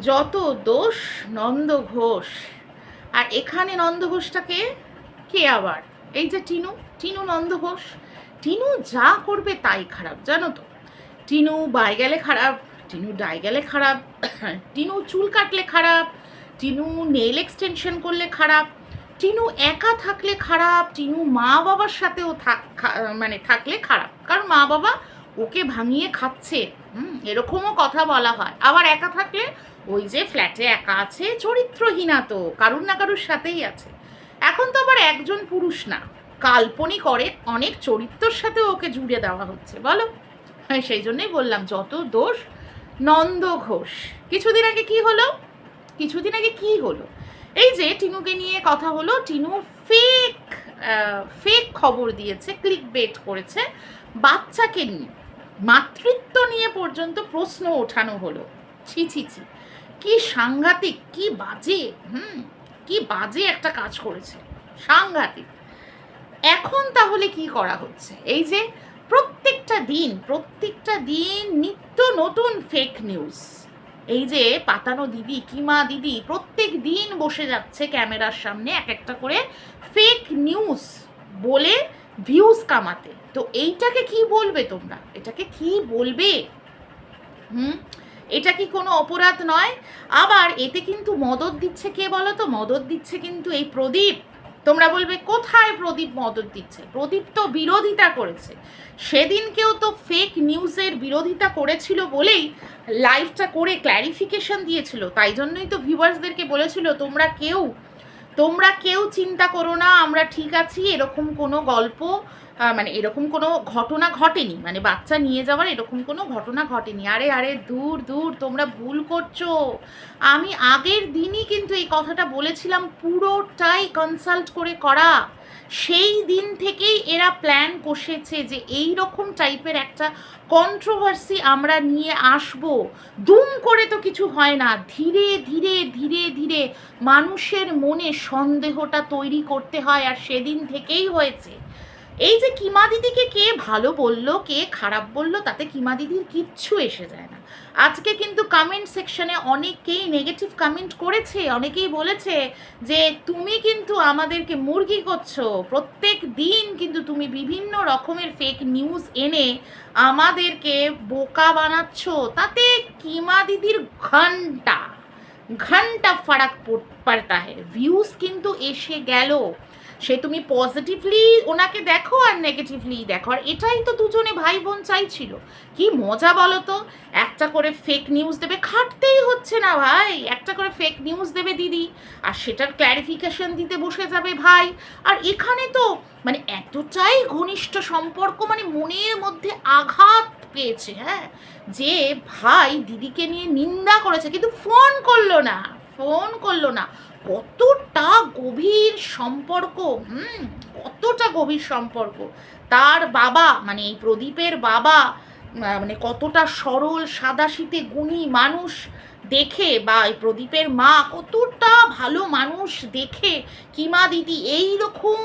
যত দোষ নন্দ ঘোষ। আর এখানে নন্দ ঘোষটাকে কে আবার? এই যে টিনু টিনু নন্দ ঘোষ। টিনু যা করবে তাই খারাপ, জানো তো। টিনু বাই গেলে খারাপ, টিনু ডাই গেলে খারাপ, টিনু চুল কাটলে খারাপ, টিনু নেল এক্সটেনশন করলে খারাপ, টিনু একা থাকলে খারাপ, টিনু মা বাবার সাথেও থাক মানে থাকলে খারাপ। কারণ মা বাবা ওকে ভাঙিয়ে খাচ্ছে। হুম, এরকমও কথা বলা হয়। আবার একা থাকলে ওই যে ফ্ল্যাটে একা আছে, চরিত্রহীনা তো, কারুর না কারুর সাথেই আছে। এখন তো আবার একজন পুরুষ না। কাল্পনিক করে অনেক চরিত্রর সাথে ওকে জুড়ে দেওয়া হচ্ছে, বলো? হ্যাঁ সেই জন্যই বললাম, যত দোষ, নন্দ ঘোষ। কিছুদিন আগে কি হলো? কিছুদিন আগে কি হলো? এই যে টিনুকে নিয়ে কথা হলো, টিনু ফেক ফেক খবর দিয়েছে ক্লিক বেট করেছে বাচ্চাকে নিয়ে। মাতৃত্ব নিয়ে পর্যন্ত প্রশ্ন ওঠানো হলো। ছি ছি ছি। কি সাংঘাতিক, কি বাজে, হুম, কি বাজে একটা কাজ করেছে, সাংঘাতিক। এখন তাহলে কি করা হচ্ছে? এই যে প্রত্যেকটা দিন প্রত্যেকটা দিন নিত্য নতুন ফেক নিউজ এই যে পাতানো দিদি, কিমা দিদি প্রত্যেক দিন বসে যাচ্ছে ক্যামেরার সামনে এক একটা করে ফেক নিউজ বলে ভিউজ কামাতে। তো এইটাকে কি বলবে তোমরা? এটাকে কি বলবে? হুম? এটা কি কোনো অপরাধ নয়? আবার এতে কিন্তু মদত দিচ্ছে কে বলো তো মদত দিচ্ছে কিন্তু এই প্রদীপ। তোমরা বলবে, কোথায় প্রদীপ মদত দিচ্ছে? প্রদীপ তো বিরোধিতা করেছে। সেদিনকেও তো ফেক নিউজের বিরোধিতা করেছিল বলেই লাইভটা করে ক্ল্যারিফিকেশন দিয়েছিল। তাই জন্যই তো ভিউয়ার্সদেরকে বলেছিল, তোমরা কেউ তোমরা কেউ চিন্তা করো না, আমরা ঠিক আছি, এরকম কোনো গল্প মানে এরকম কোনো ঘটনা ঘটেনি। মানে বাচ্চা নিয়ে যাওয়ার এরকম কোনো ঘটনা ঘটেনি। আরে আরে, দূর দূর, তোমরা ভুল করছ। আমি আগের দিনই কিন্তু এই কথাটা বলেছিলাম, পুরোটাই কনসাল্ট করে করা। সেই দিন থেকেই এরা প্ল্যান কষেছে যে এই রকম টাইপের একটা কন্ট্রোভার্সি আমরা নিয়ে আসব। দুম করে তো কিছু হয় না। ধীরে ধীরে ধীরে ধীরে মানুষের মনে সন্দেহটা তৈরি করতে হয় আর সেদিন থেকেই হয়েছে। এই যে কিমা দিদিকে কে ভালো বলল, কে খারাপ বলল, তাতে কিমা দিদির কিচ্ছু এসে যায় না। আজকে কিন্তু কমেন্ট সেকশনে অনেকেই নেগেটিভ কমেন্ট করেছে, অনেকেই বলেছে যে তুমি কিন্তু আমাদেরকে মুরগি করছ। প্রত্যেক দিন কিন্তু তুমি বিভিন্ন রকমের ফেক নিউজ এনে আমাদেরকে বোকা বানাচ্ছ। তাতে কিমা দিদির ঘণ্টা ঘণ্টা ফারাক পড়- পড়তা है ভিউজ কিন্তু এসে গেল। সে তুমি পজিটিভলি ওনাকে দেখো আর নেগেটিভলি দেখো। আর এটাই তো দুজনে ভাই বোন চাইছিল। কি মজা বলো তো একটা করে ফেক নিউজ দেবে, খাটতেই হচ্ছে না ভাই। একটা করে ফেক নিউজ দেবে দিদি। আর সেটার ক্ল্যারিফিকেশন দিতে বসে যাবে ভাই। আর এখানে তো মানে এতটাই ঘনিষ্ঠ সম্পর্ক মানে মনের মধ্যে আঘাত পেয়েছে হ্যাঁ? যে ভাই দিদিকে নিয়ে নিন্দা করেছে, কিন্তু ফোন করল না। ফোন করল না। কতটা গভীর সম্পর্ক, হুম, কতটা গভীর সম্পর্ক। তার বাবা মানে এই প্রদীপের বাবা মানে কতটা সরল, সাদাশীতে গুণী মানুষ দেখে বা এই প্রদীপের মা কতটা ভালো মানুষ দেখে, কিমা দিদি এই রকম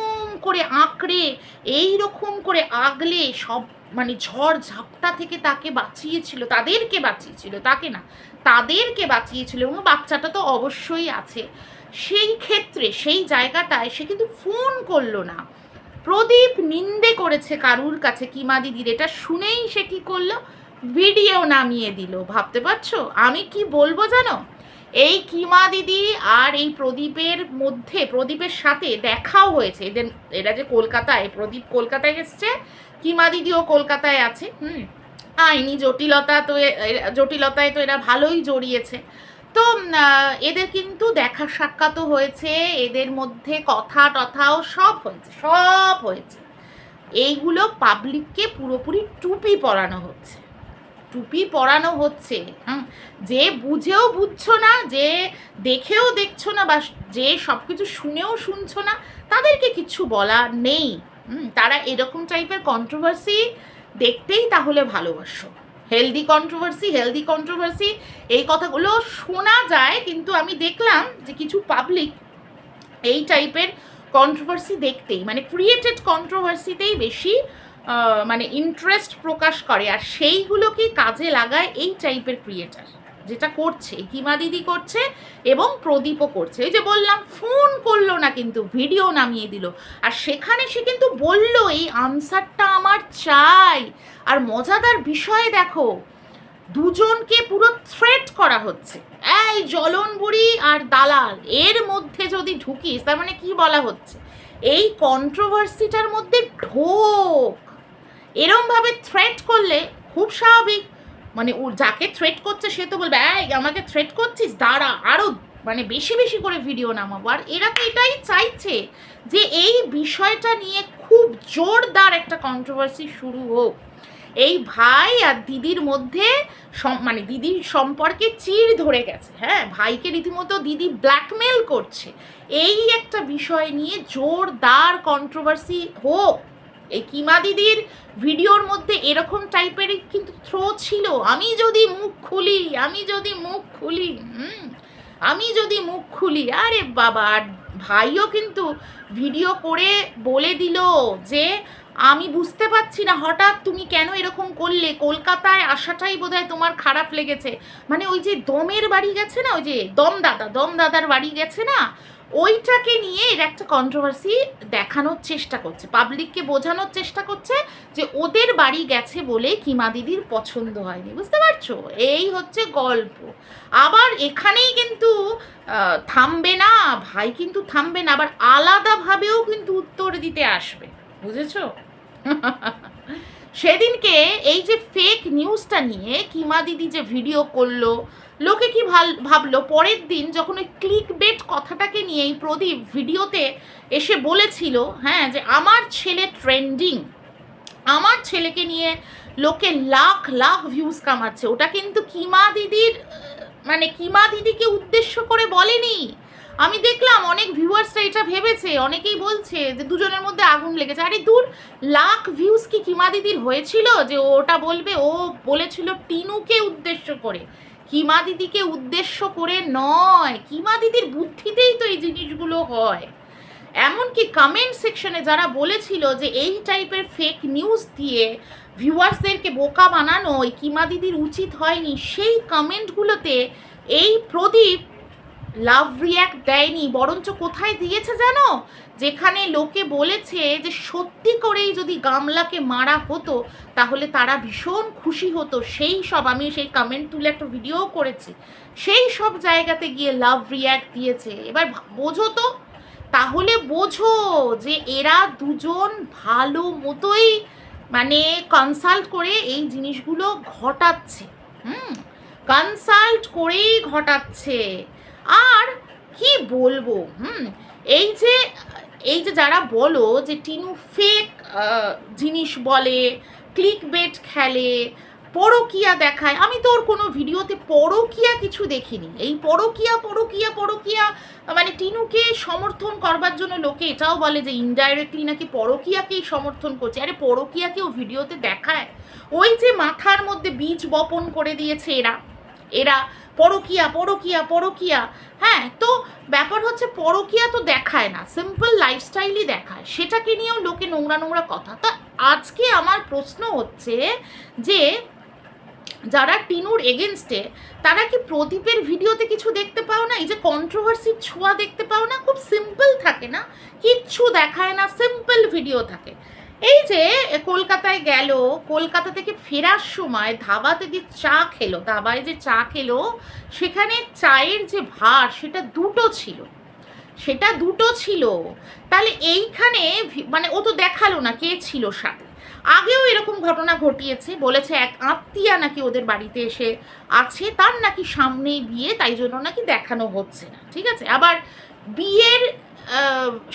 করে আঁকড়ে এই রকম করে আগলে সব মানে ঝড় ঝাপটা থেকে তাকে বাঁচিয়েছিল, তাদেরকে বাঁচিয়েছিল, তাকে না, তাদেরকে বাঁচিয়েছিল এবং বাচ্চাটা তো অবশ্যই আছে। সেই ক্ষেত্রে, সেই জায়গাটায় সে কিন্তু ফোন করল না। প্রদীপ নিন্দে করেছে কারুর কাছে, কিমা দিদির। এটা শুনেই সে কি করল? ভিডিও নামিয়ে দিল। ভাবতে পারছ? আমি কি বলব জানো? এই কিমা দিদি আর এই প্রদীপের মধ্যে, প্রদীপের সাথে দেখাও হয়েছে। এদের, এরা যে কলকাতায়, প্রদীপ কলকাতায় এসছে, কিমা দিদিও কলকাতায় আছে, হুম? আইনি জটিলতা তো জটিলতায় তো এরা ভালোই জড়িয়েছে। তো এদের কিন্তু দেখা সাক্ষাৎও হয়েছে, এদের মধ্যে কথা টথাও সব হয়েছে সব হয়েছে। এইগুলো পাবলিককে পুরোপুরি টুপি পরানো হচ্ছে। টুপি পরানো হচ্ছে যে বুঝেও বুঝছ না, যে দেখেও দেখছ না, বা যে সব কিছু শুনেও শুনছো না, তাদেরকে কিছু বলা নেই তারা এরকম টাইপের কন্ট্রোভার্সি দেখতেই তাহলে ভালোবাসো। হেলদি কন্ট্রোভার্সি হেলদি কন্ট্রোভার্সি এই কথাগুলো শোনা যায়, কিন্তু আমি দেখলাম যে কিছু পাবলিক এই টাইপের কন্ট্রোভার্সি দেখতেই মানে ক্রিয়েটেড কন্ট্রোভার্সিতেই বেশি মানে ইন্টারেস্ট প্রকাশ করে। আর সেইগুলোকে কাজে লাগায় এই টাইপের ক্রিয়েটার যেটা করছে কিমা দিদি করছে এবং প্রদীপও করছে। এই যে বললাম ফোন করল না কিন্তু ভিডিও নামিয়ে দিল। আর সেখানে সে কিন্তু বলল, এই আনসারটা আমার চাই। আর মজাদার বিষয়ে দেখো, দুজনকে পুরো থ্রেট করা হচ্ছে। এই জ্বলন বুড়ি আর দালাল, এর মধ্যে যদি ঢুকিস, তার মানে কি বলা হচ্ছে? এই কন্ট্রোভার্সিটার মধ্যে ঢোক। এরমভাবে থ্রেট করলে খুব স্বাভাবিক। মানে ও যাকে থ্রেট করছে, সে তো বলবে, এই, আমাকে থ্রেট করছিস? দাঁড়া আরও মানে বেশি বেশি করে ভিডিও নামাবো। আর এরা তো এটাই চাইছে যে এই বিষয়টা নিয়ে খুব জোরদার একটা কন্ট্রোভার্সি শুরু হোক। এই ভাই আর দিদির মধ্যে মানে দিদির সম্পর্কে চির ধরে গেছে হ্যাঁ? ভাইকে রীতিমতো দিদি ব্ল্যাকমেল করছে। এই একটা বিষয় নিয়ে জোরদার কন্ট্রোভার্সি হোক, এই কিমা দিদির ভিডিওর মধ্যে এরকম টাইপের কিন্তু থ্রো ছিল। আমি যদি মুখ খুলি, আমি যদি মুখ খুলি, হুম? আমি যদি মুখ খুলি, আরে বাবা ভাইও কিন্তু ভিডিও করে বলে দিল যে, আমি বুঝতে পারছি না, হঠাৎ তুমি কেন এরকম করলে? কলকাতায় আসাটাই বোধহয় তোমার খারাপ লেগেছে। মানে ওই যে দমের বাড়ি গেছে না, ওই যে দম দাদা দম দাদার বাড়ি গেছে না, ওইটাকে নিয়ে এর একটা কন্ট্রোভার্সি দেখানোর চেষ্টা করছে। পাবলিককে বোঝানোর চেষ্টা করছে যে, ওদের বাড়ি গেছে বলে কিমা দিদির পছন্দ হয়নি। বুঝতে পারছ? এই হচ্ছে গল্প। আবার এখানেই কিন্তু থামবে না, ভাই কিন্তু থামবে না, আবার আলাদাভাবেও কিন্তু উত্তর দিতে আসবে, বুঝেছ? সেদিনকে এই যে ফেক নিউজটা নিয়ে কিমা দিদি যে ভিডিও করল, লোকে কি ভালো, ভাবলো, পরের দিন যখন ওই ক্লিক বেট কথাটাকে নিয়ে এই প্রদীপ ভিডিওতে এসে বলেছিল হ্যাঁ যে আমার ছেলে ট্রেন্ডিং আমার ছেলেকে নিয়ে লোকে লাখ লাখ ভিউজ কামাচ্ছে, ওটা কিন্তু কিমা দিদির মানে কিমা দিদিকে উদ্দেশ্য করে বলেনি। আমি দেখলাম অনেক ভিউয়ার্সরা এটা ভেবেছে, অনেকেই বলছে যে দুজনের মধ্যে আগুন লেগেছে। আরে দূর, লাখ ভিউজ কি কিমা দিদির হয়েছিল? যে ওটা বলবে, ও বলেছিল টিনুকে উদ্দেশ্য করে। কিমা দিদিকে উদ্দেশ্য করে নয়, কিমা দিদির বুদ্ধিতেই তো এই জিনিসগুলো হয়। এমনকি কমেন্ট সেকশনে যারা বলেছিল যে এই টাইপের ফেক নিউজ দিয়ে ভিউয়ার্সদেরকে বোকা বানানো, ওই কিমা দিদির উচিত হয়নি, সেই কমেন্টগুলোতে এই প্রদীপ লাভ রিয়াক্ট দেয়নি, বরঞ্চ কোথায় দিয়েছে জানো? যেখানে লোকে বলেছে যে সত্যি করেই যদি গামলাকে মারা হতো, তাহলে তারা ভীষণ খুশি হতো। সেই সব আমি সেই কমেন্ট তুলে একটা ভিডিও করেছি। সেই সব জায়গাতে গিয়ে লাভ রিয়াক্ট দিয়েছে। এবার বোঝো তো? তাহলে বোঝো যে এরা দুজন ভালো মতোই মানে কনসাল্ট করে এই জিনিসগুলো ঘটাচ্ছে। হুম? কনসাল্ট করেই ঘটাচ্ছে। আর কি বলব? হুম? এই যে এই যে যারা বলো যে টিনু ফেক জিনিস বলে ক্লিক বেট খেলে পরকিয়া দেখায়। আমি তো ওর কোনো ভিডিওতে পরকিয়া কিছু দেখিনি। এই পরকিয়া পরকিয়া পরকিয়া মানে টিনুকে সমর্থন করবার জন্য লোকে এটাও বলে যে ইনডাইরেক্টলি নাকি পরকিয়াকেই সমর্থন করছে। আরে পরকিয়াকে ও ভিডিওতে দেখায়। ওই যে মাথার মধ্যে বীজ বপন করে দিয়েছে এরা। এরা পরকিয়া পরকিয়া পরকিয়া। হ্যাঁ তো ব্যাপার হচ্ছে পরকিয়া তো দেখায় না সিম্পল লাইফস্টাইলই দেখায়। সেটাকে নিয়েও লোকে নোংরা নোংরা কথা। তা আজকে আমার প্রশ্ন হচ্ছে যে যারা টিনুর এগেনস্টে, তারা কি প্রদীপের ভিডিওতে কিছু দেখতে পাও না? এই যে কন্ট্রোভার্সির ছোঁয়া দেখতে পাও না? খুব সিম্পল থাকে না? কিচ্ছু দেখায় না সিম্পল ভিডিও থাকে। এই যে কলকাতায় গেল, কলকাতা থেকে ফেরার সময় ধাবাতে যে চা খেলো, ধাবায় যে চা খেলো, সেখানে চায়ের যে ভার, সেটা দুটো ছিল। সেটা দুটো ছিল। তাহলে এইখানে মানে ও তো দেখাল না কে ছিল সাথে। আগেও এরকম ঘটনা ঘটিয়েছে, বলেছে এক আত্মীয়া নাকি ওদের বাড়িতে এসে আছে, তার নাকি সামনেই বিয়ে, তাই জন্য নাকি দেখানো হচ্ছে না, ঠিক আছে? আবার বিয়ের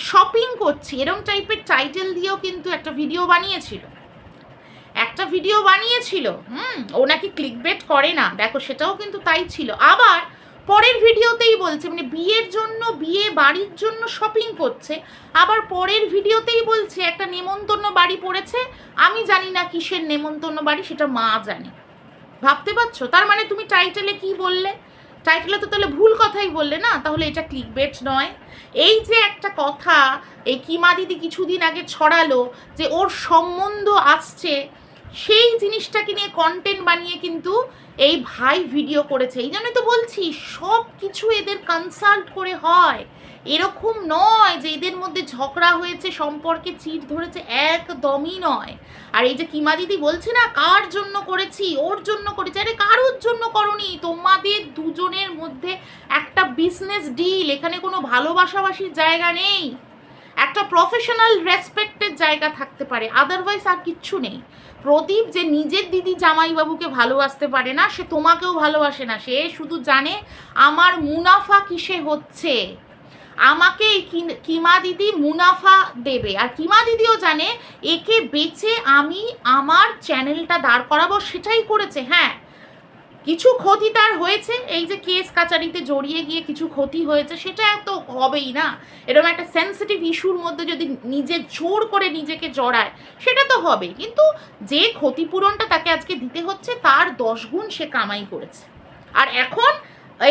শপিং করছি, এরম টাইপের টাইটেল দিয়েও কিন্তু একটা ভিডিও বানিয়েছিল। একটা ভিডিও বানিয়েছিল, হুম, ও নাকি ক্লিকবেট করে না, দেখো সেটাও কিন্তু তাই ছিল। আবার পরের ভিডিওতেই বলছে মানে বিয়ের জন্য, বিয়ে বাড়ির জন্য শপিং করছে, আবার পরের ভিডিওতেই বলছে, একটা নেমন্তন্ন বাড়ি পড়েছে, আমি জানি না কিসের নেমন্তন্ন বাড়ি, সেটা মা জানে। ভাবতে পারছ? তার মানে তুমি টাইটেলে কি বললে? টাইটেলে তো তাহলে ভুল কথাই বললে না? তাহলে এটা ক্লিকবেট নয়। এই যে একটা কথা, এই কিমা দিদি কিছুদিন আগে ছড়ালো যে ওর সম্বন্ধ আসছে সেই জিনিসটাকে নিয়ে কন্টেন্ট বানিয়ে কিন্তু এই ভাই ভিডিও করেছে। এই জন্যই তো বলছি সব কিছু এদের কনসাল্ট করে হয়। এরকম নয় যে এদের মধ্যে ঝগড়া হয়েছে, সম্পর্কে চিট ধরেছে, একদমই নয়। আর এই যে কিমা দিদি বলছে না, কার জন্য করেছি, ওর জন্য করেছি, আরে কারোর জন্য করনি? তোমাদের দুজনের মধ্যে একটা বিজনেস ডিল এখানে কোনো ভালোবাসাবাসির জায়গা নেই। একটা প্রফেশনাল রেসপেক্টের জায়গা থাকতে পারে আদারওয়াইজ আর কিচ্ছু নেই। প্রদীপ যে নিজের দিদি জামাইবাবুকে ভালোবাসতে পারে না, সে তোমাকেও ভালোবাসে না, সে শুধু জানে আমার মুনাফা কিসে হচ্ছে। আমাকে কিমা দিদি মুনাফা দেবে, আর কিমা দিদিও জানে, একে বেচে আমি আমার চ্যানেলটা দাঁড় করাবো, সেটাই করেছে হ্যাঁ। কিছু ক্ষতি তার হয়েছে, এই যে কেস কাচারিতে জড়িয়ে গিয়ে কিছু ক্ষতি হয়েছে, সেটা তো হবেই না। এরকম একটা সেন্সিটিভ ইস্যুর মধ্যে যদি নিজে জোর করে নিজেকে জড়ায়, সেটা তো হবে কিন্তু যে ক্ষতিপূরণটা তাকে আজকে দিতে হচ্ছে, তার দশ গুণ সে কামাই করেছে। আর এখন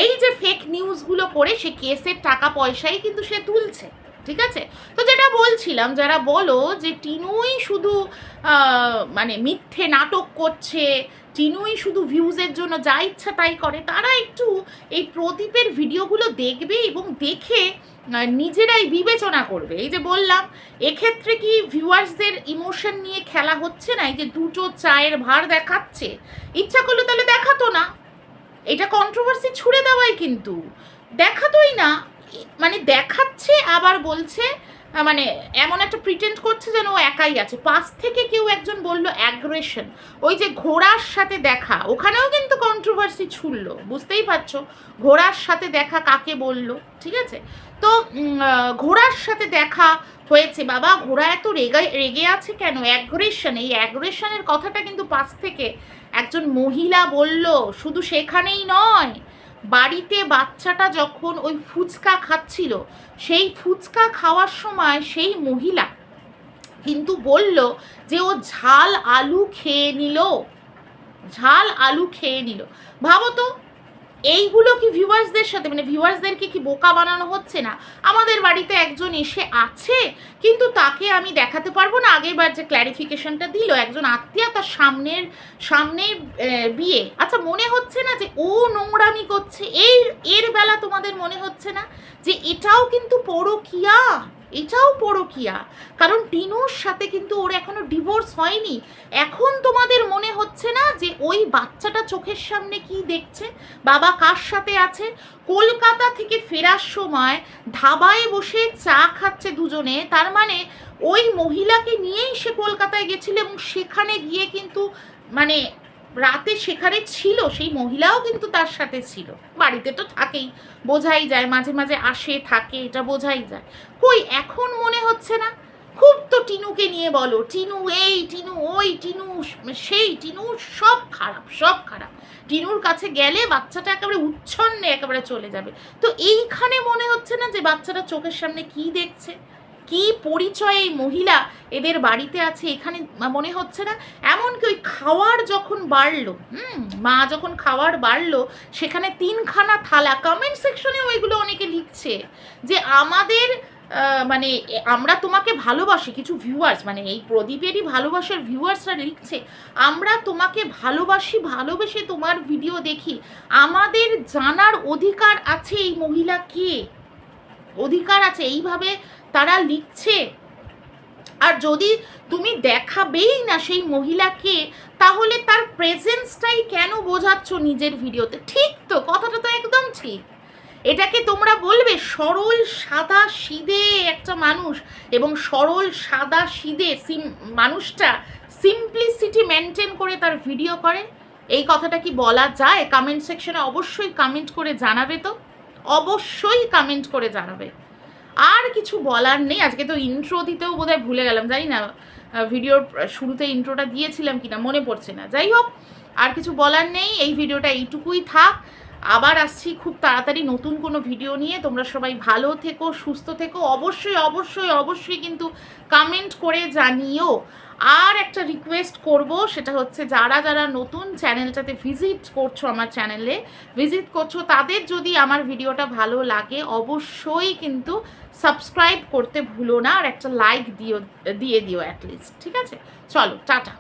এই যে ফেক নিউজগুলো করে সে কেসের টাকা পয়সাই কিন্তু সে তুলছে, ঠিক আছে? তো যেটা বলছিলাম, যারা বলো যে টিনুই শুধু মানে মিথ্যে নাটক করছে টিনুই শুধু ভিউজের জন্য যা ইচ্ছা তাই করে, তারা একটু এই প্রদীপের ভিডিওগুলো দেখবে এবং দেখে নিজেরাই বিবেচনা করবে। এই যে বললাম, এক্ষেত্রে কি ভিউয়ার্সদের ইমোশন নিয়ে খেলা হচ্ছে না? এই যে দুটো চায়ের ভার দেখাচ্ছে। ইচ্ছা করলে তাহলে দেখাতো না। এটা কন্ট্রোভার্সি ছুড়ে দেওয়াই কিন্তু। দেখাতোই না। মানে দেখাচ্ছে, আবার বলছে মানে এমন একটা প্রিটেন্ড করছে যেন ও একাই আছে। পাশ থেকে কেউ একজন বলল অ্যাগ্রেশন ওই যে ঘোড়ার সাথে দেখা, ওখানেও কিন্তু কন্ট্রোভার্সি ছুড়লো, বুঝতেই পারছ? ঘোড়ার সাথে দেখা কাকে বলল, ঠিক আছে? তো ঘোড়ার সাথে দেখা হয়েছে। বাবা, ঘোড়া এত রেগে রেগে আছে কেন? অ্যাগ্রেশন এই অ্যাগ্রেশনের কথাটা কিন্তু পাশ থেকে একজন মহিলা বলল, শুধু সেখানেই নয় বাড়িতে বাচ্চাটা যখন ওই ফুচকা খাচ্ছিল, সেই ফুচকা খাওয়ার সময় সেই মহিলা কিন্তু বলল যে ও ঝাল আলু খেয়ে নিল। ঝাল আলু খেয়ে নিল। ভাবো তো এইগুলো কি ভিউয়ার্সদের সাথে? মানে ভিউয়ার্সদেরকে কি বোকা বানানো হচ্ছে না? আমাদের বাড়িতে একজন এসে আছে, কিন্তু তাকে আমি দেখাতে পারব না। আগেরবার যে ক্ল্যারিফিকেশনটা দিল, একজন আত্মীয় তার সামনের সামনে বিয়ে। আচ্ছা মনে হচ্ছে না যে ও নোংরামি করছে? এই, এর বেলা তোমাদের মনে হচ্ছে না যে এটাও কিন্তু পরকিয়া? এটাও পরকিয়া। কারণ টিনুর সাথে কিন্তু ওর এখনও ডিভোর্স হয়নি। এখন তোমাদের মনে হচ্ছে না যে ওই বাচ্চাটা চোখের সামনে কি দেখছে? বাবা কার সাথে আছে? কলকাতা থেকে ফেরার সময় ধাবায় বসে চা খাচ্ছে দুজনে। তার মানে ওই মহিলাকে নিয়েই সে কলকাতায় গেছিল এবং সেখানে গিয়ে কিন্তু মানে রাতে সেখানে ছিল, সেই মহিলাও কিন্তু তার সাথে ছিল। বাড়িতে তো থাকেই, বোঝাই যায়, মাঝে মাঝে আসে, থাকে, এটা বোঝাই যায়। কই, এখন মনে হচ্ছে না? খুব তো টিনুকে নিয়ে বলো, টিনু এই, টিনু ওই, টিনু সেই, টিনু সব খারাপ সব খারাপ। টিনুর কাছে গেলে বাচ্চাটা একেবারে উচ্ছন্নে একেবারে চলে যাবে। তো এইখানে মনে হচ্ছে না যে বাচ্চাটা চোখের সামনে কি দেখছে? কি পরিচয় এই মহিলা এদের বাড়িতে আছে এখানে মনে হচ্ছে না? এমনকি ওই খাওয়ার যখন বাড়লো, হুম, মা যখন খাওয়ার বাড়লো, সেখানে তিনখানা থালা কমেন্ট সেকশনে ওইগুলো অনেকে লিখছে যে আমাদের মানে আমরা তোমাকে ভালোবাসি, কিছু ভিউয়ার্স মানে এই প্রদীপেরই ভালোবাসার ভিউয়ার্সরা লিখছে, আমরা তোমাকে ভালোবাসি, ভালোবেসে তোমার ভিডিও দেখি, আমাদের জানার অধিকার আছে এই মহিলা কে? অধিকার আছে, এইভাবে তারা লিখছে। আর যদি তুমি দেখাবেই না সেই মহিলাকে, তাহলে তার প্রেজেন্সটাই কেন বোঝাচ্ছ নিজের ভিডিওতে? ঠিক তো, কথাটা তো একদম ঠিক। এটাকে তোমরা বলবে, সরল, সাদা, সিদে একটা মানুষ এবং সরল, সাদা, সিদে সিম মানুষটা সিম্পলিসিটি মেনটেন করে তার ভিডিও করে। এই কথাটা কি বলা যায়? কমেন্ট সেকশনে অবশ্যই কমেন্ট করে জানাবে তো। অবশ্যই কমেন্ট করে জানাবে। আর কিছু বলার নেই, আজকে তো ইন্ট্রো দিতেও বোধহয় ভুলে গেলাম, জানি না ভিডিওর শুরুতে ইন্ট্রোটা দিয়েছিলাম কিনা, মনে পড়ছে না। যাই হোক, আর কিছু বলার নেই, এই ভিডিওটা এইটুকুই থাক। আবার আসছি খুব তাড়াতাড়ি নতুন কোনো ভিডিও নিয়ে। তোমরা সবাই ভালো থেকো, সুস্থ থেকো। অবশ্যই অবশ্যই অবশ্যই কিন্তু কমেন্ট করে জানিও। আর একটা রিকোয়েস্ট করব, সেটা হচ্ছে যারা যারা নতুন চ্যানেলটাতে ভিজিট করছ আমার চ্যানেলে ভিজিট করছ, তাদের যদি আমার ভিডিওটা ভালো লাগে, অবশ্যই কিন্তু সাবস্ক্রাইব করতে ভুলো না। আর একটা লাইক দিও, দিয়ে দিও অ্যাটলিস্ট ঠিক আছে? চলো, টাটা।